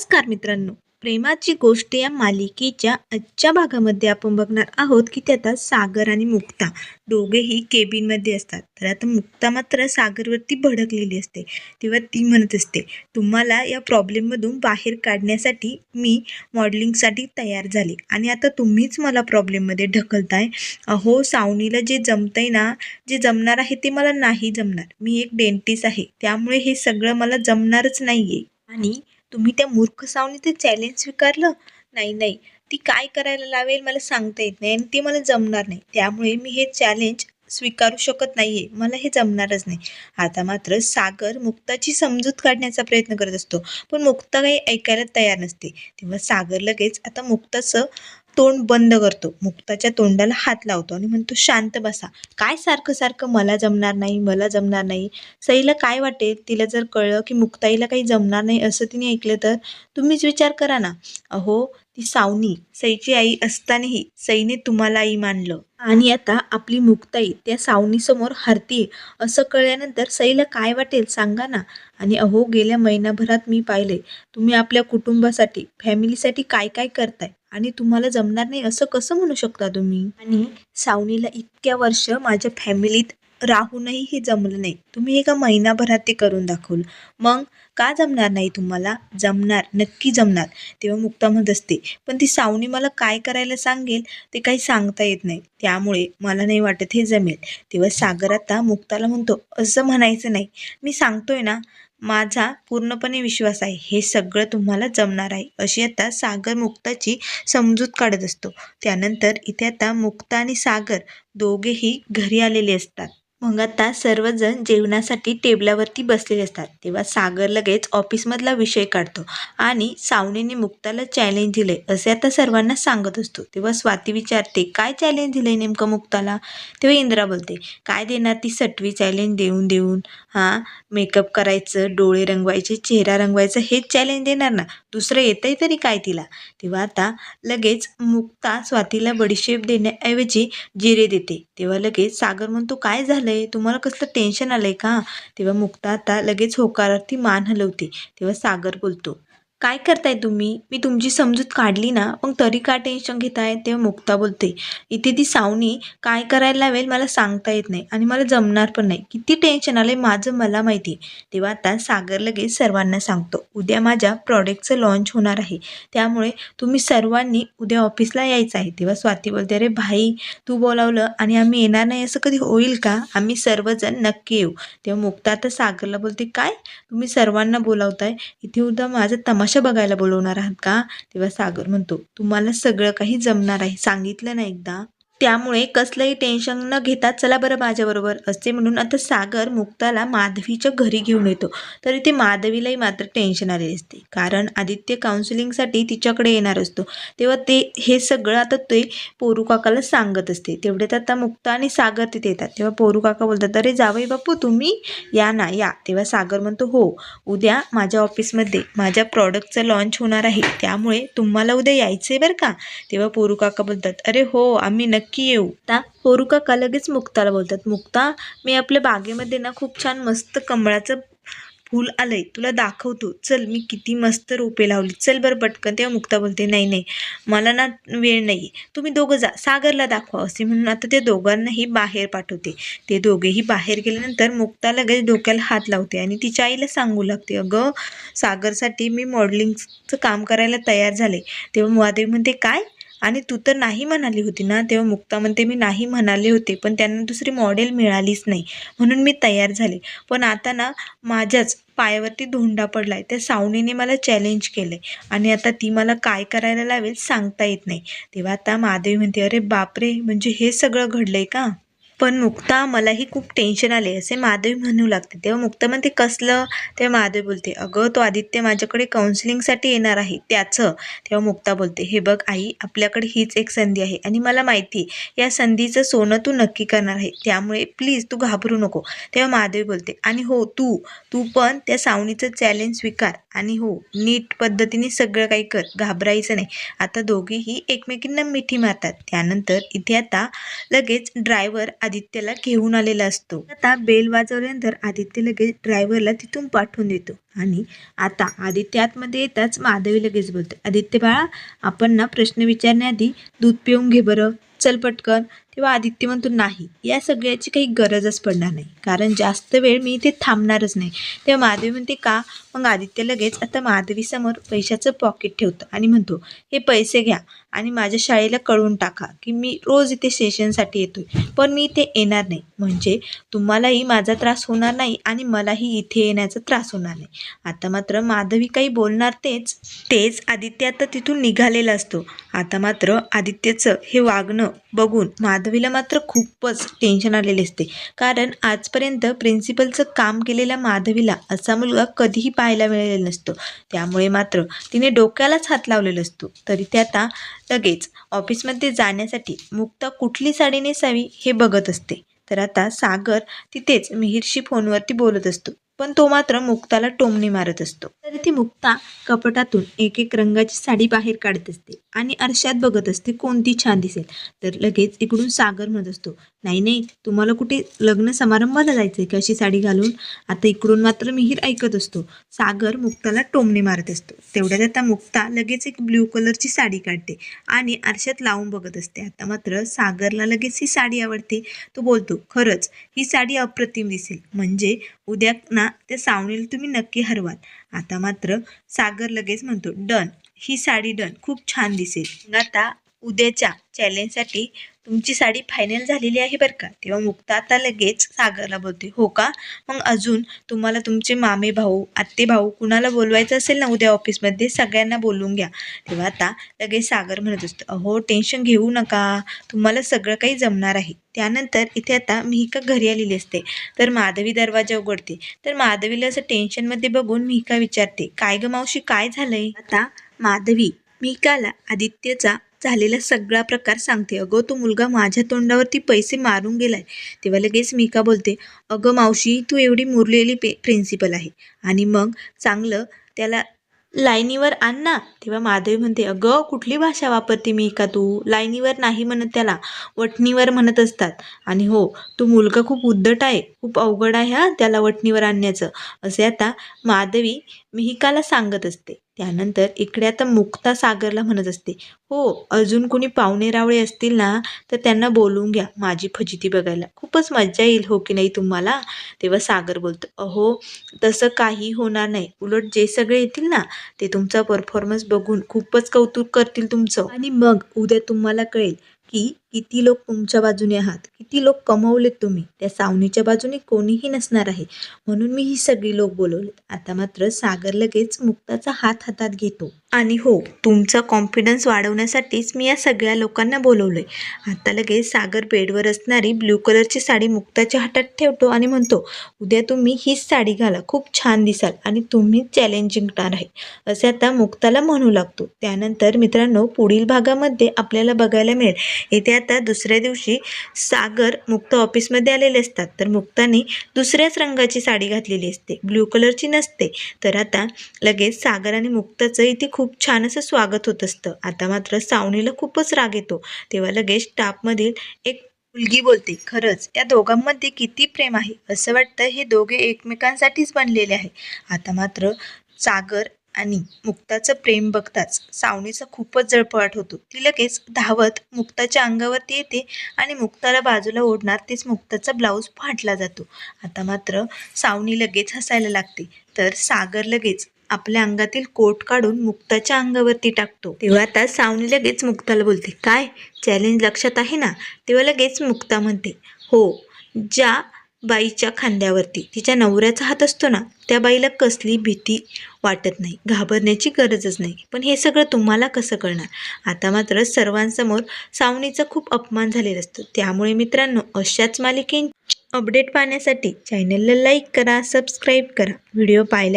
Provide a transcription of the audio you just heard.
नमस्कार मित्रांनो. प्रेमाची गोष्ट या मालिकेच्या आजच्या भागामध्ये आपण बघणार आहोत की ते आता सागर आणि मुक्ता दोघेही केबिनमध्ये असतात. तर आता मुक्ता मात्र सागरवरती भडकलेली असते. तेव्हा ती म्हणत असते तुम्हाला या प्रॉब्लेममधून बाहेर काढण्यासाठी मी मॉडेलिंगसाठी तयार झाले आणि आता तुम्हीच मला प्रॉब्लेममध्ये ढकलताय. अहो सावनीला जे जमतंय ना जे जमणार आहे ते मला नाही जमणार. मी एक डेंटिस्ट आहे. त्यामुळे हे सगळं मला जमणारच नाही आहे आणि तुम्ही त्या मूर्ख सावनी ते चॅलेंज स्वीकारलं? नाही नाही. ती काय करायला लावेल मला सांगता येत नाही आणि ते मला जमणार नाही. त्यामुळे मी हे चॅलेंज स्वीकारू शकत नाही आहे मला हे जमणारच नाही. आता मात्र सागर मुक्ताची समजूत काढण्याचा प्रयत्न करत असतो. पण मुक्ता काही ऐकायला तयार नसते. तेव्हा सागर लगेच आता मुक्ताचं तोंड बंद करतो. मुक्ताच्या तोंडाला हात लावतो आणि म्हणतो शांत बसा. काय सारखं सारखं मला जमणार नाही मला जमणार नाही. सईला काय वाटेल तिला जर कळलं की मुक्ताईला काही जमणार नाही असं तिने ऐकलं तर तुम्हीच विचार करा ना. अहो ती सावनी सईची आई असतानाही सईने तुम्हाला आई मानलं. आणि आता आपली मुक्ताई त्या सावनीसमोर हरतीये असं कळल्यानंतर सईला काय वाटेल सांगा ना. आणि अहो गेल्या महिनाभरात मी पाहिले तुम्ही आपल्या कुटुंबासाठी फॅमिलीसाठी काय काय करताय? आणि तुम्हाला जमणार नाही असं कसं म्हणू शकता तुम्ही? आणि सावनीला इतक्या वर्ष माझ्या फॅमिलीत राहूनही हे जमलं नाही. तुम्ही एका महिनाभरात ते करून दाखवलं. मग का जमणार नाही तुम्हाला? जमणार नक्की जमणार तेव्हा मुक्ता म्हणत असते. पण ती सावनी मला काय करायला सांगेल ते काही सांगता येत नाही. त्यामुळे मला नाही वाटत हे जमेल. तेव्हा सागर आता मुक्ताला म्हणतो असं म्हणायचं नाही. मी सांगतोय ना माझा पूर्णपणे विश्वास आहे. हे सगळं तुम्हाला जमणार आहे. अशी आता सागर मुक्ताची समजूत काढत असतो. त्यानंतर इथे आता मुक्ता आणि सागर दोघेही घरी आलेले असतात. मग आता सर्वजण जेवणासाठी टेबलावरती बसलेले असतात. तेव्हा सागर लगेच ऑफिसमधला विषय काढतो आणि सावणीने मुक्ताला चॅलेंज दिले असे आता सर्वांना सांगत असतो. तेव्हा स्वाती विचारते काय चॅलेंज दिलंय नेमकं मुक्ताला? तेव्हा इंद्रा बोलते काय देणार ती सटवी चॅलेंज देऊन देऊन? हां मेकअप करायचं डोळे रंगवायचे चेहरा रंगवायचं हेच चॅलेंज देणार ना? दुसरं येतंय तरी काय तिला? तेव्हा आता लगेच मुक्ता स्वातीला बडीशेप देण्याऐवजी जिरे देते. तेव्हा लगेच सागर म्हणतो काय झालं? आहे तुम्हाला कसलं टेन्शन आलं आहे का? तेव्हा मुक्ता आता लगेच होकारार्थी मान हलवते. तेव्हा सागर बोलतो काय करताय तुम्ही? मी तुमची समजूत काढली ना मग तरी का टेन्शन घेताय? तेव्हा मुक्ता बोलते इथे ती सावनी काय करायला लावेल मला सांगता येत नाही आणि मला जमणार पण नाही. किती टेन्शन आलंय माझं मला माहिती. तेव्हा आता सागर लगेच सर्वांना सांगतो उद्या माझ्या प्रॉडक्टचं लॉन्च होणार आहे. त्यामुळे तुम्ही सर्वांनी उद्या ऑफिसला यायचं आहे. तेव्हा स्वाती बोलते अरे भाई तू बोलावलं आणि आम्ही येणार नाही असं कधी होईल का? आम्ही सर्वजण नक्की येऊ. तेव्हा मुक्ता आता सागरला बोलते काय? तुम्ही सर्वांना बोलावताय? इथे उद्या माझा तमाशा बघायला बोलवणार आहात का? तेव्हा सागर म्हणतो तुम्हाला सगळं काही जमणार आहे. सांगितलं ना एकदा. त्यामुळे कसलंही टेन्शन न घेता चला बरं माझ्याबरोबर असते म्हणून आता सागर मुक्ताला माधवीच्या घरी घेऊन येतो. तर इथे माधवीलाही मात्र टेन्शन आलेले असते. कारण आदित्य काउन्सिलिंगसाठी तिच्याकडे येणार असतो. तेव्हा ते हे सगळं आता ते पोरू काकाला सांगत असते. तेवढ्यात आता मुक्ता आणि सागर तिथे येतात. तेव्हा पोरू काका बोलतात अरे जावई बापू तुम्ही? या ना या. तेव्हा सागर म्हणतो हो उद्या माझ्या ऑफिसमध्ये माझ्या प्रॉडक्टचं लॉन्च होणार आहे. त्यामुळे तुम्हाला उद्या यायचं आहे बरं का? तेव्हा पोरू काका बोलतात अरे हो आम्ही नक्की येऊ. आता पोरू काका लगेच मुक्ताला बोलतात? मुक्ता मी आपल्या बागेमध्ये ना खूप छान मस्त कमळाचं फूल आलंय. तुला दाखवतो. चल मी किती मस्त रोपे लावली. चल बरं पटकन. तेव्हा मुक्ता बोलते नाही नाही. मला ना वेळ नाही तुम्ही दोघं जा. सागरला दाखवा. असे म्हणून आता ते दोघांनाही बाहेर पाठवते. ते दोघेही बाहेर गेल्यानंतर मुक्ता लगेच डोक्याला हात लावते आणि तिच्या आईला सांगू लागते अगं सागरसाठी मी मॉडेलिंगचं काम करायला तयार झाले. तेव्हा महादेव म्हणते काय? आणि तू तर नाही म्हणाली होती ना? तेव्हा मुक्ता म्हणते मी नाही म्हणाले होते पण त्यांना दुसरी मॉडेल मिळालीच नाही. म्हणून मी तयार झाले. पण आता ना माझ्याच पायावरती धोंडा पडलाय. त्या सावणीने मला चॅलेंज केलंय. आणि आता ती मला काय करायला लावेल सांगता येत नाही. तेव्हा आता महादेवी म्हणते अरे बापरे! म्हणजे हे सगळं घडलंय का? पण मुक्ता मलाही खूप टेन्शन आले असे माधवी म्हणू लागते. तेव्हा मुक्ता म्हणते कसलं? तेव्हा माधवी बोलते अगं तो आदित्य माझ्याकडे काउन्सिलिंगसाठी येणार आहे. त्याचं. तेव्हा मुक्ता बोलते हे बघ आई आपल्याकडे हीच एक संधी आहे आणि मला माहिती आहे या संधीचं सोनं तू नक्की करणार आहे. त्यामुळे प्लीज तू घाबरू नको. तेव्हा माधवी बोलते आणि हो तू तू पण त्या सावणीचं चॅलेंज स्वीकार. आणि हो नीट पद्धतीने सगळं काही कर घाबरायचं नाही. आता दोघेही एकमेकींना मिठी मारतात. त्यानंतर इथे आता लगेच ड्रायव्हर आदित्यला घेऊन आलेला असतो. आता बेल वाजवल्यानंतर आदित्य लगेच ड्रायव्हरला तिथून पाठवून देतो. आणि आता आदित्य आतमध्ये येताच माधवी लगेच बोलते आदित्य बाळा आपण ना प्रश्न विचारण्याआधी दूध पिऊन घे बरं. चल पटकन. तेव्हा आदित्य म्हणतो नाही या सगळ्याची काही गरजच पडणार नाही. कारण जास्त वेळ मी इथे थांबणारच नाही. तेव्हा माधवी म्हणते का? मग आदित्य लगेच आता माधवीसमोर पैशाचं पॉकेट ठेवतं आणि म्हणतो हे पैसे घ्या आणि माझ्या शाळेला कळवून टाका की मी रोज इथे सेशनसाठी येतोय. पण मी इथे येणार नाही. म्हणजे तुम्हालाही माझा त्रास होणार नाही आणि मलाही इथे येण्याचा त्रास होणार नाही. आता मात्र माधवी काही बोलणार तेच. तेच आदित्य आता तिथून निघालेला असतो. आता मात्र आदित्यचं हे वागणं बघून माधवीला मात्र खूपच टेन्शन आलेले असते. कारण आजपर्यंत प्रिन्सिपलचं काम केलेल्या माधवीला असा मुलगा कधीही पाहायला मिळालेला नसतो. त्यामुळे मात्र तिने डोक्यालाच हात लावलेला असतो. तरी ते आता लगेच ऑफिसमध्ये जाण्यासाठी मुक्ता कुठली साडी नेसावी हे बघत असते. तर आता सागर तिथेच मिहिरशी फोनवरती बोलत असतो. पण तो मात्र मुक्ताला टोमणी मारत असतो. तरी ती मुक्ता कपटातून एक एक रंगाची साडी बाहेर काढत असते आणि आरशात बघत असते कोणती छान दिसेल. तर लगेच इकडून सागर म्हणत असतो नाही नाही तुम्हाला कुठे लग्न समारंभाला जायचंय की अशी साडी घालून? आता इकडून मात्र मिहीर ऐकत असतो. सागर मुक्ताला टोमणे मारत असतो. तेवढ्यात आता मुक्ता लगेच एक ब्ल्यू कलरची साडी काढते आणि आरशात लावून बघत असते. आता मात्र सागरला लगेच ही साडी आवडते. तो बोलतो खरंच ही साडी अप्रतिम दिसेल. म्हणजे उद्या ना त्या सावणीला तुम्ही नक्की हरवाल. आता मात्र सागर लगेच म्हणतो डन ही साडी डन खूप छान दिसेल. मग आता उद्याच्या चॅलेंजसाठी तुमची साडी फायनल झालेली आहे बरं का? तेव्हा मुक्ता आता लगेच सागरला बोलते हो का? मग अजून तुम्हाला तुमचे मामे भाऊ आत्ते भाऊ कुणाला बोलवायचं असेल ना उद्या ऑफिसमध्ये सगळ्यांना बोलवून घ्या. तेव्हा आता लगेच सागर म्हणत असतो अहो टेन्शन घेऊ नका. तुम्हाला सगळं काही जमणार आहे. त्यानंतर इथे आता मिहिका घरी आलेली असते. तर माधवी दरवाजा उघडते. तर माधवीला असं टेन्शनमध्ये बघून मिहिका विचारते काय ग मावशी काय झालंय? आता माधवी मिहिकाला आदित्यचा झालेला सगळा प्रकार सांगते. अगं तो मुलगा माझ्या तोंडावरती पैसे मारून गेलाय. तेव्हा लगेच मिका बोलते अगं मावशी तू एवढी मुरलेली पे प्रिन्सिपल आहे. आणि मग चांगलं त्याला लाईनीवर आण ना. तेव्हा माधवी म्हणते अगं कुठली भाषा वापरते मी का तू? लाईनीवर नाही म्हणत त्याला वटणीवर म्हणत असतात. आणि हो तो मुलगा खूप उद्धट आहे खूप अवघड आहे हा त्याला वटणीवर आणण्याचं. असे आता माधवी मिहिकाला सांगत असते. त्यानंतर इकडे आता मुक्ता सागरला म्हणत असते हो अजून कोणी पाहुणे रावळे असतील ना तर त्यांना बोलवून घ्या माझी फजिती बघायला. खूपच मज्जा येईल हो की नाही तुम्हाला? तेव्हा सागर बोलतो अहो तसं काही होणार नाही. उलट जे सगळे येतील ना ते तुमचा परफॉर्मन्स बघून खूपच कौतुक करतील तुमचं. आणि मग उद्या तुम्हाला कळेल की किती लोक तुमच्या बाजूने आहात? किती लोक कमवलेत तुम्ही? त्या सावनीच्या बाजूने कोणीही नसणार आहे. म्हणून मी ही सगळी लोक बोलवलेत. आता मात्र सागर लगेच मुक्ताचा हात हातात घेतो. आणि हो तुमचा कॉन्फिडन्स वाढवण्यासाठीच मी या सगळ्या लोकांना बोलवलं आहे आता लगेच सागर बेडवर असणारी ब्ल्यू कलरची साडी मुक्ताच्या हातात ठेवतो आणि म्हणतो उद्या तुम्ही हीच साडी घाला खूप छान दिसाल आणि तुम्ही चॅलेंज जिंकणार आहे. असे आता मुक्ताला म्हणू लागतो. त्यानंतर मित्रांनो पुढील भागामध्ये आपल्याला बघायला मिळेल. येथे आता दुसऱ्या दिवशी सागर मुक्त ऑफिसमध्ये आलेले असतात. तर मुक्ताने दुसऱ्याच रंगाची साडी घातलेली असते. ब्ल्यू कलरची नसते. तर आता लगेच सागर आणि मुक्ताचं इथे खूप खूप छान असं स्वागत होत असतं. आता मात्र सावणीला खूपच राग येतो. तेव्हा लगेच स्टाफमधील एक मुलगी बोलते खरंच या दोघांमध्ये किती प्रेम आहे? असं वाटतं हे दोघे एकमेकांसाठीच बनलेले आहे. आता मात्र सागर आणि मुक्ताचं प्रेम बघताच सावणीचा खूपच जळपवाट होतो. ती लगेच धावत मुक्ताच्या अंगावरती येते आणि मुक्ताला बाजूला ओढणार तेच मुक्ताचा ब्लाऊज फाटला जातो. आता मात्र सावणी लगेच हसायला लागते. तर सागर लगेच आपल्या अंगातील कोट काढून मुक्ताच्या अंगावरती टाकतो. तेव्हा आता सावनी लगेच मुक्ताला बोलते काय? चॅलेंज लक्षात आहे ना? तेव्हा लगेच मुक्ता म्हणते हो ज्या बाईच्या खांद्यावरती तिच्या नवऱ्याचा हात असतो ना त्या बाईला कसली भीती वाटत नाही घाबरण्याची गरजच नाही. पण हे सगळं तुम्हाला कसं कळणार? आता मात्र सर्वांसमोर सावनीचा खूप अपमान झालेला असतो. त्यामुळे मित्रांनो अशाच मालिकें अपडेट पाहण्यासाठी चॅनलला लाईक करा सबस्क्राईब करा. व्हिडिओ पाहिल्या